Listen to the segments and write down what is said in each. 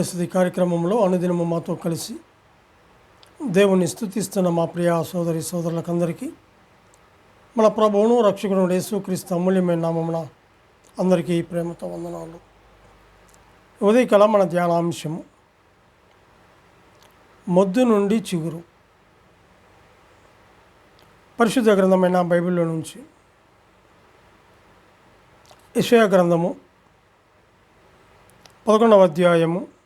అనుదిన కార్యక్రమంలో అనుదినము మాతో కలిసి దేవుని స్థుతిస్తున్న మా ప్రియ సోదరి సోదరులకందరికీ మన ప్రభువును రక్షకుడు యేసుక్రీస్తు అమూల్యమైన నామమున అందరికీ ప్రేమతో వందనాలు. ఉదయకల మన ధ్యానాంశము మొద్దు నుండి చిగురు. పరిశుద్ధ గ్రంథమైన బైబిల్లో నుంచి ఇషయ గ్రంథము పదకొండవ అధ్యాయము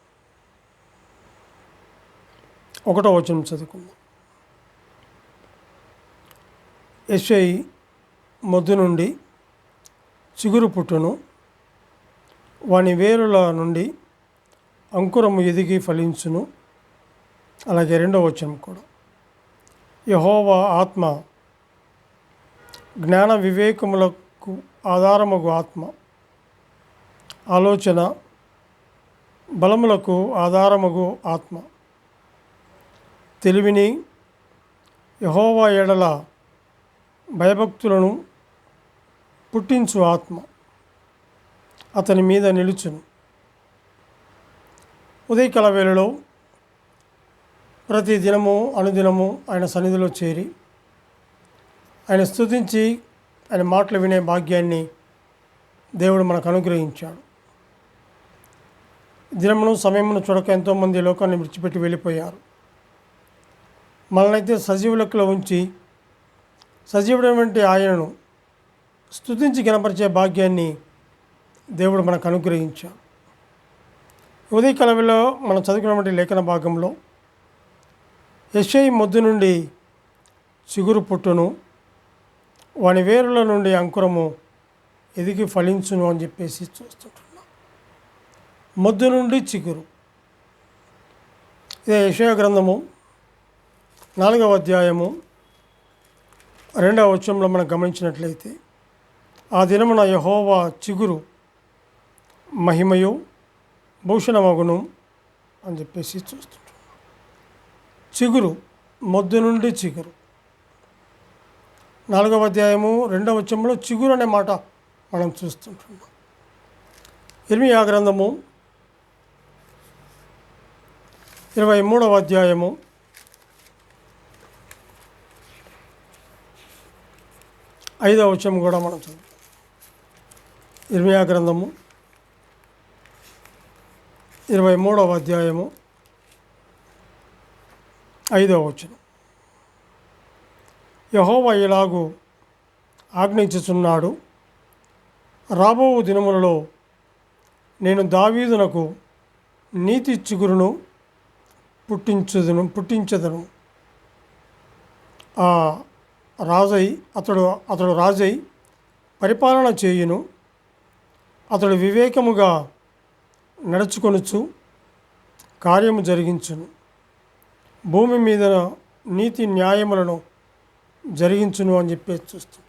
ఒకటో వచనం చదువుకుందాం. ఎస్ఐ మొద్దు నుండి చిగురు పుట్టును వాని వేరుల నుండి అంకురము ఎదిగి ఫలించును. అలాగే రెండవ వచనం కూడా. యహోవా ఆత్మ జ్ఞాన వివేకములకు ఆధారమగు ఆత్మ. ఆలోచన బలములకు ఆధారమగు ఆత్మ. తెలివిని యహోవా ఎడల భయభక్తులను పుట్టించు ఆత్మ. అతని మీద నిలుచును. ఉదయకాల వేళలో ప్రతి దినము అనుదినము ఆయన సన్నిధిలో చేరి ఆయన స్తుతించి ఆయన మాటలు వినే భాగ్యాన్ని దేవుడు మనకు అనుగ్రహించాడు. దినమును సమయమును చూడక ఎంతోమంది లోకాన్ని విడిచిపెట్టి వెళ్ళిపోయారు. మనల్నైతే సజీవులకులో ఉంచి సజీవుడైనటువంటి ఆయనను స్తుతించి కనపరిచే భాగ్యాన్ని దేవుడు మనకు అనుగ్రహించాడు. ఉదయకాలంలో మనం చదువుకున్నటువంటి లేఖన భాగంలో యశ్ఐ మొద్దు నుండి చిగురు పుట్టును వాని వేరుల నుండి అంకురము ఎదిగి ఫలించును అని చెప్పేసి చూస్తుంటున్నాం. మొద్దు నుండి చిగురు. ఇదే యశయ గ్రంథము నాలుగవ అధ్యాయము రెండవ వచనంలో మనం గమనించినట్లయితే ఆ దినమున యహోవా చిగురు మహిమయు భూషణమగును అని చెప్పేసి చూస్తుంటాం చిగురు మొద్దు నుండి చిగురు. నాలుగవ అధ్యాయము రెండవ వచనంలో చిగురు అనే మాట మనం చూస్తుంటున్నాం ఇర్మియా గ్రంథము ఇరవై మూడవ అధ్యాయము ఐదవ వచనం కూడా మనం చదువు. గ్రంథము. ఇరవై మూడవ అధ్యాయము. ఐదవ వచనం. యహోవ ఇలాగూ ఆజ్ఞించుచున్నాడు. రాబో దినములలో నేను దావీదునకు నీతి చిగురును పుట్టించుదును పుట్టించదను. ఆ రాజై అతడు అతడు రాజై పరిపాలన చేయును. అతడు వివేకముగా నడుచుకొనుచు కార్యము జరిగించును. భూమి మీద నీతి న్యాయములను జరిగించును అని చెప్పి చూస్తుంటాం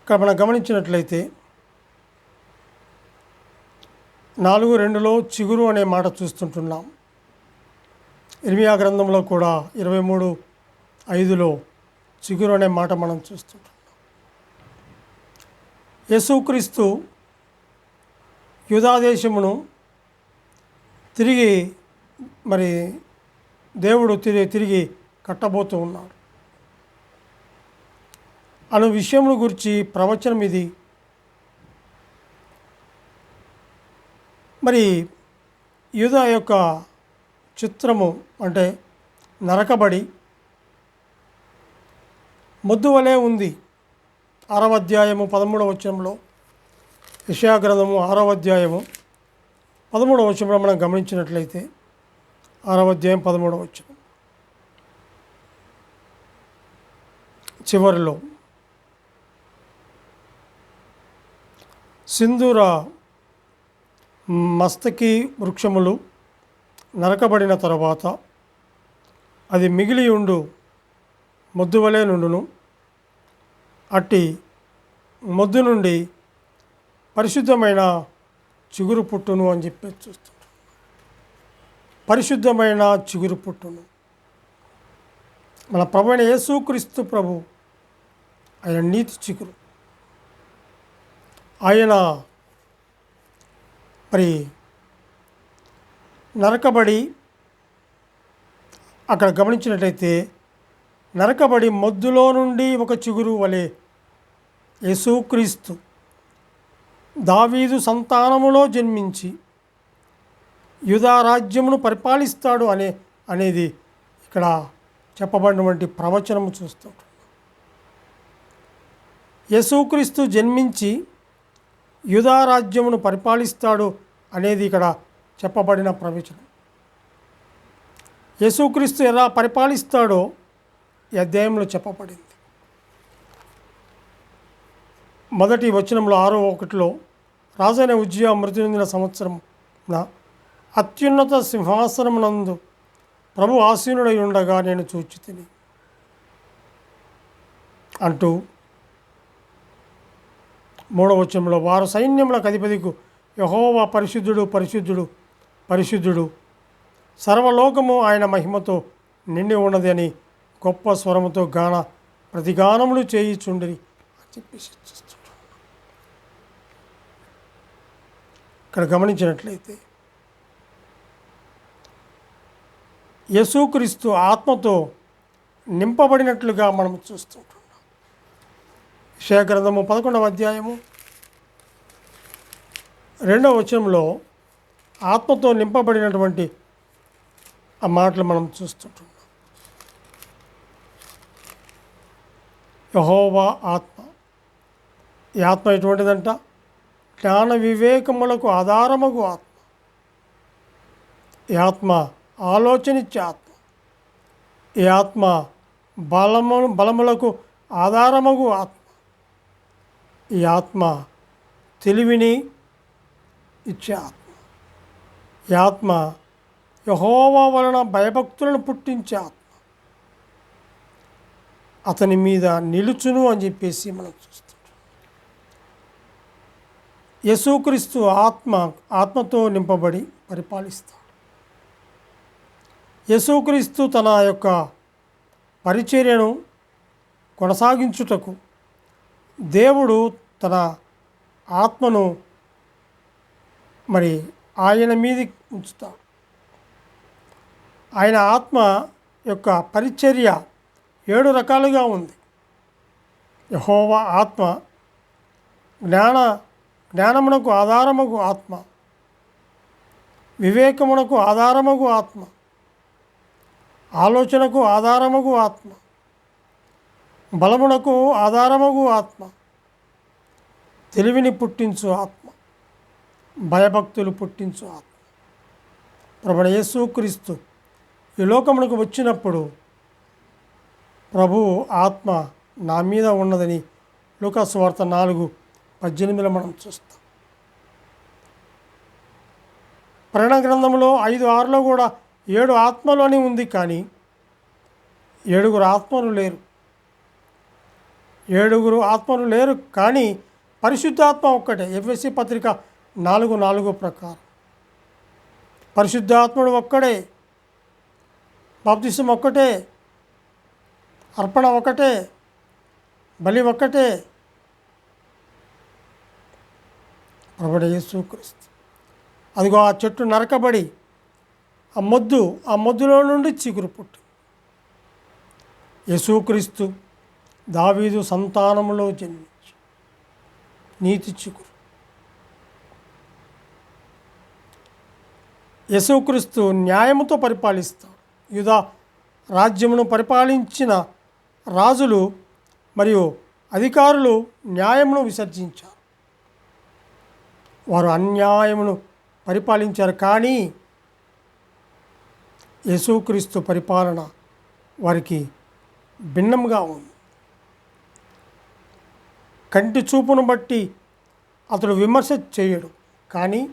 ఇక్కడ మనం గమనించినట్లయితే నాలుగు రెండులో చిగురు అనే మాట చూస్తుంటున్నాం. ఇర్మియా గ్రంథంలో కూడా ఇరవై మూడు ఐదులో చిగురు అనే మాట మనం చూస్తుంటాం యేసుక్రీస్తు యుధాదేశమును తిరిగి మరి దేవుడు తిరిగి తిరిగి కట్టబోతూ ఉన్నాడు. అను విషయమును గురించి ప్రవచనం ఇది. మరి యూదా యొక్క చిత్రము అంటే నరకబడి మొద్దు వలె ఉంది. ఆరవ అధ్యాయము పదమూడవ వచనంలో గ్రంథము ఆరవ అధ్యాయము పదమూడవ వచనంలో మనం గమనించినట్లయితే ఆరవ అధ్యాయం పదమూడవ వచనం. చివరిలో సింధూర మస్తకి వృక్షములు నరకబడిన తర్వాత అది మిగిలి ఉండు మొద్దువలే నుండును. అట్టి మొద్దు నుండి పరిశుద్ధమైన చిగురు పుట్టును అని చెప్పి చూస్తాడు పరిశుద్ధమైన చిగురు పుట్టును. మన ప్రభు అయిన యేసుక్రీస్తు ప్రభు ఆయన నీతి చిగురు. ఆయన మరి నరకబడి అక్కడ గమనించినట్లయితే నరకబడి మొద్దులో నుండి ఒక చిగురు వలె యేసుక్రీస్తు దావీదు సంతానములో జన్మించి యుధారాజ్యమును పరిపాలిస్తాడు అనే అనేది ఇక్కడ చెప్పబడినటువంటి ప్రవచనము చూస్తుంటాం యేసుక్రీస్తు జన్మించి యుధారాజ్యమును పరిపాలిస్తాడు అనేది ఇక్కడ చెప్పబడిన ప్రవచనం. యేసుక్రీస్తు ఎలా పరిపాలిస్తాడో ఈ అధ్యాయంలో చెప్పబడింది. మొదటి వచనంలో ఆరో ఒకటిలో రాజైన ఉజ్జయ మృతి చెందిన సంవత్సరం అత్యున్నత సింహాసనమునందు ప్రభు ఆసీనుడై ఉండగా నేను చూచి తిని అంటూ మూడవ వచనంలో వారు సైన్యములకు అధిపతికు యహోవా పరిశుద్ధుడు పరిశుద్ధుడు పరిశుద్ధుడు. సర్వలోకము ఆయన మహిమతో నిండి ఉన్నది అని గొప్ప స్వరముతో గాన ప్రతిగానములు చేయిచుండిరి అని చెప్పేసి ఇక్కడ గమనించినట్లయితే యేసుక్రీస్తు ఆత్మతో నింపబడినట్లుగా మనం చూస్తుంటున్నాం. విషయగ్రంథము పదకొండవ అధ్యాయము రెండవ వచనంలో ఆత్మతో నింపబడినటువంటి ఆ మాటలు మనం చూస్తుంటున్నాం. యహోవా ఆత్మ. ఈ ఆత్మ ఎటువంటిదంట? జ్ఞాన వివేకములకు ఆధారమగు ఆత్మ. ఈ ఆత్మ ఆలోచనిచ్చే ఆత్మ. ఈ ఆత్మ బలము బలములకు ఆధారమగు ఆత్మ. ఈ ఆత్మ తెలివిని ఇచ్చే ఆత్మ. ఈ ఆత్మ యహోవా వలన భయభక్తులను పుట్టించే ఆత్మ. అతని మీద నిలుచును అని చెప్పేసి మనం చూస్తాం యేసుక్రీస్తు ఆత్మ ఆత్మతో నింపబడి పరిపాలిస్తాడు. యేసుక్రీస్తు తన యొక్క పరిచర్యను కొనసాగించుటకు దేవుడు తన ఆత్మను మరి ఆయన మీద ఉంచుతాడు. ఆయన ఆత్మ యొక్క పరిచర్య ఏడు రకాలుగా ఉంది. యహోవా ఆత్మ జ్ఞాన జ్ఞానమునకు ఆధారముకు ఆత్మ వివేకమునకు ఆధారముకు ఆత్మ ఆలోచనకు ఆధారముకు ఆత్మ బలమునకు ఆధారముగు ఆత్మ తెలివిని పుట్టించు ఆత్మ భయభక్తులు పుట్టించు ఆత్మ. ప్రభుణ యేసుక్రీస్తు ఈ లోకమునకు వచ్చినప్పుడు ప్రభు ఆత్మ నా మీద ఉన్నదని లూకాసు వార్త నాలుగు పద్దెనిమిదిలో మనం చూస్తాం. ప్రయాణ గ్రంథంలో ఐదు ఆరులో కూడా ఏడు ఆత్మలోనే ఉంది కానీ ఏడుగురు ఆత్మలు లేరు. ఏడుగురు ఆత్మలు లేరు కానీ పరిశుద్ధాత్మ ఒక్కటే. ఎఫ్ఎస్సి పత్రిక నాలుగు నాలుగు ప్రకారం. పరిశుద్ధాత్ముడు ఒక్కడే బాప్తిసం ఒక్కటే అర్పణ ఒకటే బలి ఒక్కటే. ప్రభుడు యేసుక్రీస్తు. అదిగో ఆ చెట్టు నరకబడి ఆ మొద్దు ఆ మొద్దులో నుండి చిగురు పుట్టు యేసుక్రీస్తు దావీదు సంతానములో జన్మించి నీతి చిగురు యేసుక్రీస్తు న్యాయముతో పరిపాలిస్తాడు. యుధ రాజ్యమును పరిపాలించిన రాజులు మరియు అధికారులు న్యాయమును విసర్జించారు. వారు అన్యాయమును పరిపాలించారు. కానీ యేసుక్రీస్తు పరిపాలన వారికి భిన్నంగా ఉంది. కంటి చూపును బట్టి అతడు విమర్శ చేయడు. కానీ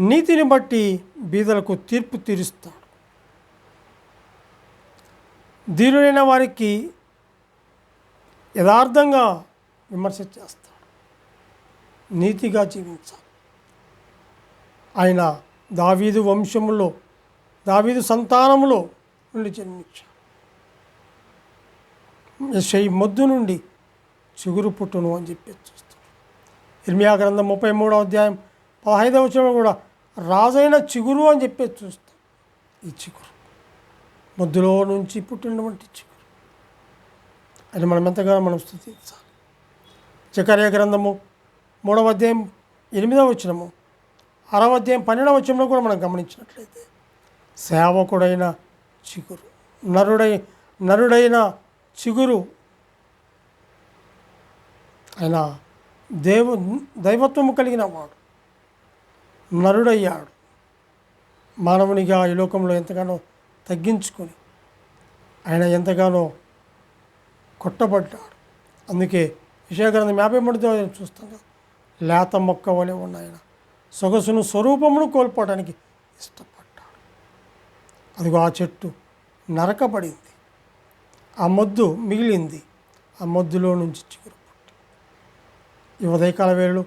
నీతిని బట్టి బీదలకు తీర్పు తీరుస్తాడు. దీనినైన వారికి యథార్థంగా విమర్శ చేస్తాడు. నీతిగా జీవించాలి. ఆయన దావీదు వంశములో దావీదు సంతానములో నుండి జన్మించాడు. యెషయి మొద్దు నుండి చిగురు పుట్టును అని చెప్పి చూస్తాడు. ఇర్మియా గ్రంథం ముప్పై మూడవ అధ్యాయం పదహైదవ కూడా రాజైన చిగురు అని చెప్పి చూస్తాం ఈ చిగురు ముద్దులో నుంచి పుట్టినటువంటి చిగురు. అని మనం ఎంతగానో మనం స్థుతించాలి. జకర్య గ్రంథము మూడవ అధ్యాయం ఎనిమిదవ వచనము అరవ అధ్యాయం పన్నెండవ వచనంలో కూడా మనం గమనించినట్లయితే సేవకుడైన చిగురు నరుడై నరుడైన చిగురు ఆయన దేవ దైవత్వము కలిగిన వాడు నరుడయ్యాడు. మానవునిగా ఈ లోకంలో ఎంతగానో తగ్గించుకొని ఆయన ఎంతగానో కొట్టబడ్డాడు. అందుకే విషయగ్రంథం యాభై మూడుతో చూస్తాం కదా లేత మొక్క వలె ఉన్న ఆయన సొగసును స్వరూపమును కోల్పోవడానికి ఇష్టపడ్డాడు. అదిగో ఆ చెట్టు నరకబడింది ఆ మొద్దు మిగిలింది ఆ మొద్దులో నుంచి చిగురు పుట్టి ఈ ఉదయకాల వేళలో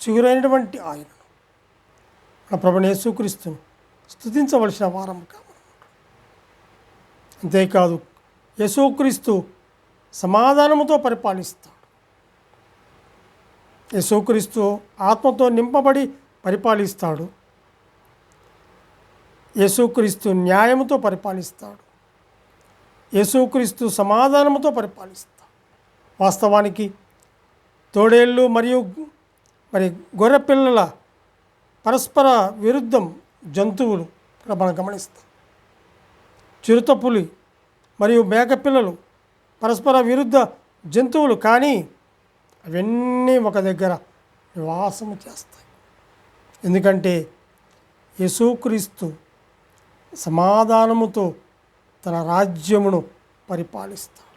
చిగురైనటువంటి ఆయనను మన ప్రభుని యేసుక్రీస్తును స్థుతించవలసిన వారం కావాలి అంతేకాదు యశోక్రీస్తు సమాధానముతో పరిపాలిస్తాడు. యశోక్రీస్తు ఆత్మతో నింపబడి పరిపాలిస్తాడు. యేసుక్రీస్తు న్యాయముతో పరిపాలిస్తాడు. యేసుక్రీస్తు సమాధానముతో పరిపాలిస్తాడు. వాస్తవానికి తోడేళ్ళు మరియు మరి గొర్రె పిల్లల పరస్పర విరుద్ధం జంతువులు ఇక్కడ మనం గమనిస్తాం. చిరుతపులి మరియు మేకపిల్లలు పరస్పర విరుద్ధ జంతువులు కానీ అవన్నీ ఒక దగ్గర నివాసము చేస్తాయి. ఎందుకంటే యేసుక్రీస్తు సమాధానముతో తన రాజ్యమును పరిపాలిస్తాడు.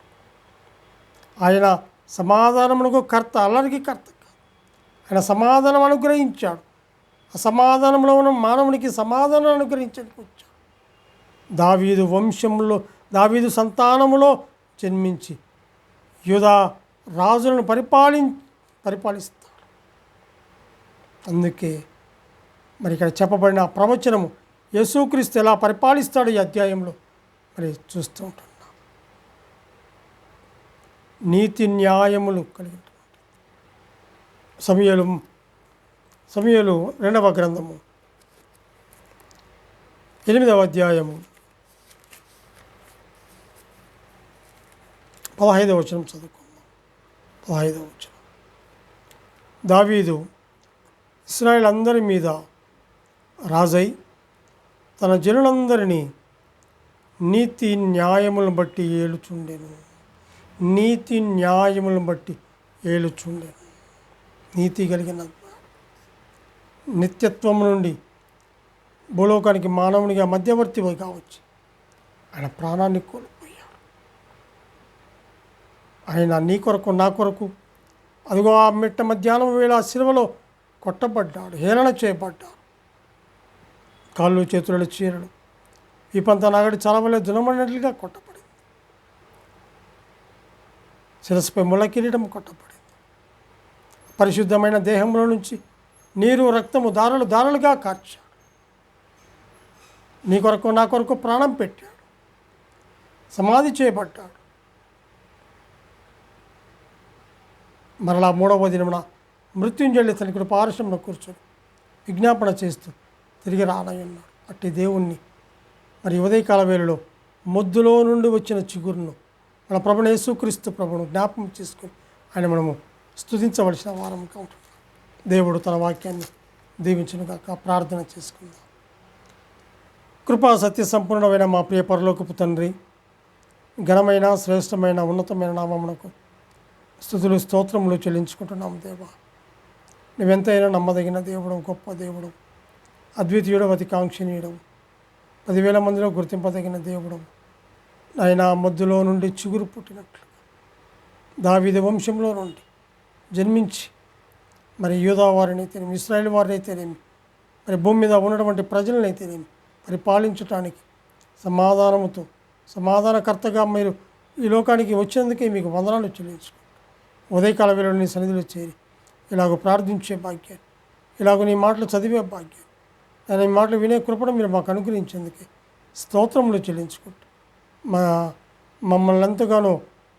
ఆయన సమాధానమునకు కర్త అల్లరికి కర్త ఆయన సమాధానం అనుగ్రహించాడు. ఆ సమాధానంలో ఉన్న మానవునికి సమాధానం అనుగ్రహించడానికి వచ్చాడు. దావీదు వంశంలో దావీదు సంతానములో జన్మించి యూదా రాజులను పరిపాలి పరిపాలిస్తాడు అందుకే మరి ఇక్కడ చెప్పబడిన ఆ ప్రవచనము యేసుక్రీస్తు ఎలా పరిపాలిస్తాడు ఈ అధ్యాయంలో మరి చూస్తూ ఉంటున్నాం. నీతి న్యాయములు కలిగి సమయలు సమయలు రెండవ గ్రంథము ఎనిమిదవ అధ్యాయము. పదహైదవ వచనం చదువుకుందాం. పదహైదవ వచనం. దావీదు ఇస్రాయిల్ అందరి మీద రాజై తన జనులందరినీ నీతి న్యాయములను బట్టి ఏలుచుండెను. నీతి న్యాయములను బట్టి ఏలుచుండెను. నీతి కలిగిన నిత్యత్వం నుండి భూలోకానికి మానవునిగా మధ్యవర్తి కావచ్చు. ఆయన ప్రాణాన్ని కోల్పోయాడు. ఆయన నీ కొరకు నా కొరకు. అదిగో ఆ మిట్ట మధ్యాహ్నం వేళ ఆ కొట్టబడ్డాడు హేళన చేయబడ్డాడు. కాళ్ళు చేతులలో చీరలు. ఈ పంత నాగడి చలవలే దునమడినట్లుగా కొట్టబడింది. శిరస్సుపై ముళ్ళ కిరీటం కొట్టబడింది. పరిశుద్ధమైన దేహంలో నుంచి నీరు రక్తము దారులు దారులుగా కార్చాడు. నీ కొరకు నా కొరకు ప్రాణం పెట్టాడు. సమాధి చేయబడ్డాడు. మరలా మూడవ దినమున మృత్యుంజలి తన ఇక్కడ పారిశ్రమలో కూర్చొని విజ్ఞాపన చేస్తూ తిరిగి రానయ్యున్నాడు అట్టి దేవుణ్ణి. మరి ఉదయకాల వేళలో మొద్దులో నుండి వచ్చిన చిగురును మన ప్రభుని యేసుక్రీస్తు ప్రభును జ్ఞాపకం చేసుకుని ఆయన మనము స్తుతించవలసిన వారంగా ఉంటుంది దేవుడు తన వాక్యాన్ని దీవించునుగాక ప్రార్థన చేసుకుందాం. కృపా సత్య సంపూర్ణమైన మా ప్రియ పరలోకపు తండ్రి ఘనమైన శ్రేష్టమైన ఉన్నతమైన నామమునకు స్థుతులు స్తోత్రములు చెల్లించుకుంటున్నాం దేవా. నువ్వెంతైనా నమ్మదగిన దేవుడు గొప్ప దేవుడు అద్వితీయుడు అతి కాంక్షణీయుడు పదివేల మందిలో గుర్తింపదగిన దేవుడు ఆయన మధ్యలో నుండి చిగురు పుట్టినట్లు దావిద వంశంలో నుండి జన్మించి మరి యూదా వారినైతేనేమి ఇస్రాయేల్ వారినైతేనేమి మరి భూమి మీద ఉన్నటువంటి ప్రజలనైతేనేమి పరిపాలించటానికి సమాధానముతో సమాధానకర్తగా మీరు ఈ లోకానికి వచ్చినందుకే మీకు వందనాలు చెల్లించుకో ఉదయకాల వేళలో నీ సన్నిధిలో చేరి ఇలాగ ప్రార్థించే భాగ్యం ఇలాగ నీ మాటలు చదివే భాగ్యం నేను ఈ మాటలు వినే కృపను మీరు మాకు అనుగ్రహించేందుకే స్తోత్రములు చెల్లించుకుంటూ మా మమ్మల్ని ఎంతగానో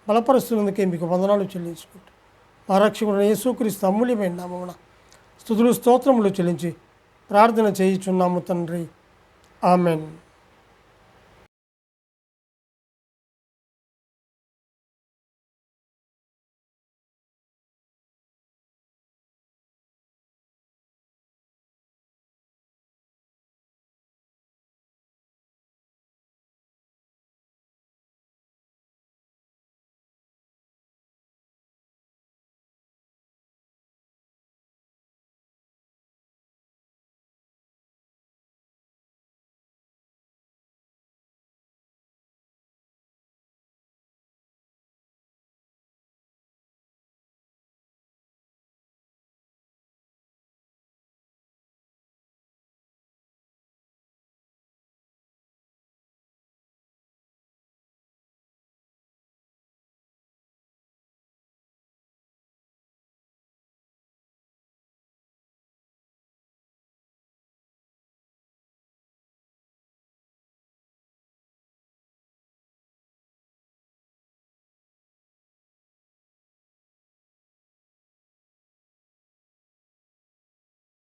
బలపరుస్తున్నందుకే మీకు వందనాలు చెల్లించుకుంటూ మా రక్షకుడు యేసుక్రీస్తు అమూల్యమైన నామమున స్థుతులు స్తోత్రములు చెల్లించి ప్రార్థన చేయుచున్నాము తండ్రి. ఆమెన్.